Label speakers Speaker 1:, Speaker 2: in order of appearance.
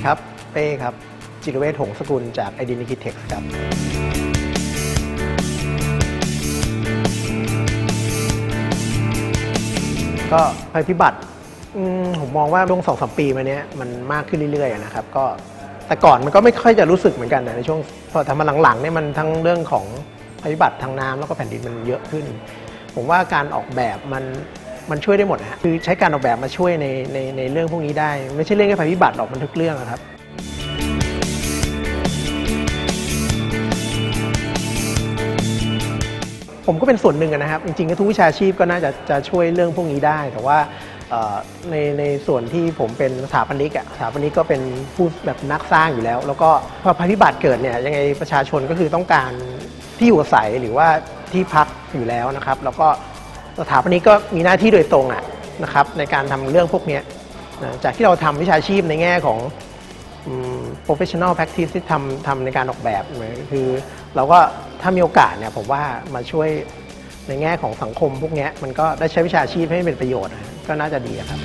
Speaker 1: ดีครับ เป้ครับ จิรเวชหงสกุลจาก Identity Tech ครับ ก็ภัยพิบัติผมมองว่าช่วงสองสามปีมาเนี้ยมันมากขึ้นเรื่อยๆนะครับ ก็แต่ก่อนมันก็ไม่ค่อยจะรู้สึกเหมือนกันนะในช่วงพอทำมาหลังๆเนี่ยมันทั้งเรื่องของภัยพิบัติทางน้ำแล้วก็แผ่นดินมันเยอะขึ้น ผมว่าการออกแบบมัน มันช่วยได้หมดนะฮะคือใช้การออกแบบมาช่วยในในในเรื่องพวกนี้ได้ ไม่ใช่เรื่องแค่ภัยพิบัติหรอกมันทุกเรื่องอะครับผมก็เป็นส่วนหนึ่งนะครับ จริงๆก็ทุกวิชาชีพก็น่าจะจะช่วยเรื่องพวกนี้ได้ แต่ว่าในในส่วนที่ผมเป็นสถาปนิกอะสถาปนิกก็เป็นผู้แบบนักสร้างอยู่แล้ว แล้วก็พอภัยพิบัติเกิดเนี่ยยังไงประชาชนก็คือต้องการที่อยู่อาศัยหรือว่าที่พักอยู่แล้วนะครับ แล้วก็ สถาปนิกก็มีหน้าที่โดยตรงอะนะครับในการทำเรื่องพวกนี้นะจากที่เราทำวิชาชีพในแง่ของ professional practice ที่ทำทำในการออกแบบคือ เราก็ถ้ามีโอกาสเนี่ยผมว่ามาช่วยในแง่ของสังคมพวกนี้มันก็ได้ใช้วิชาชีพให้เป็นประโยชน์ ก็น่าจะดีครับ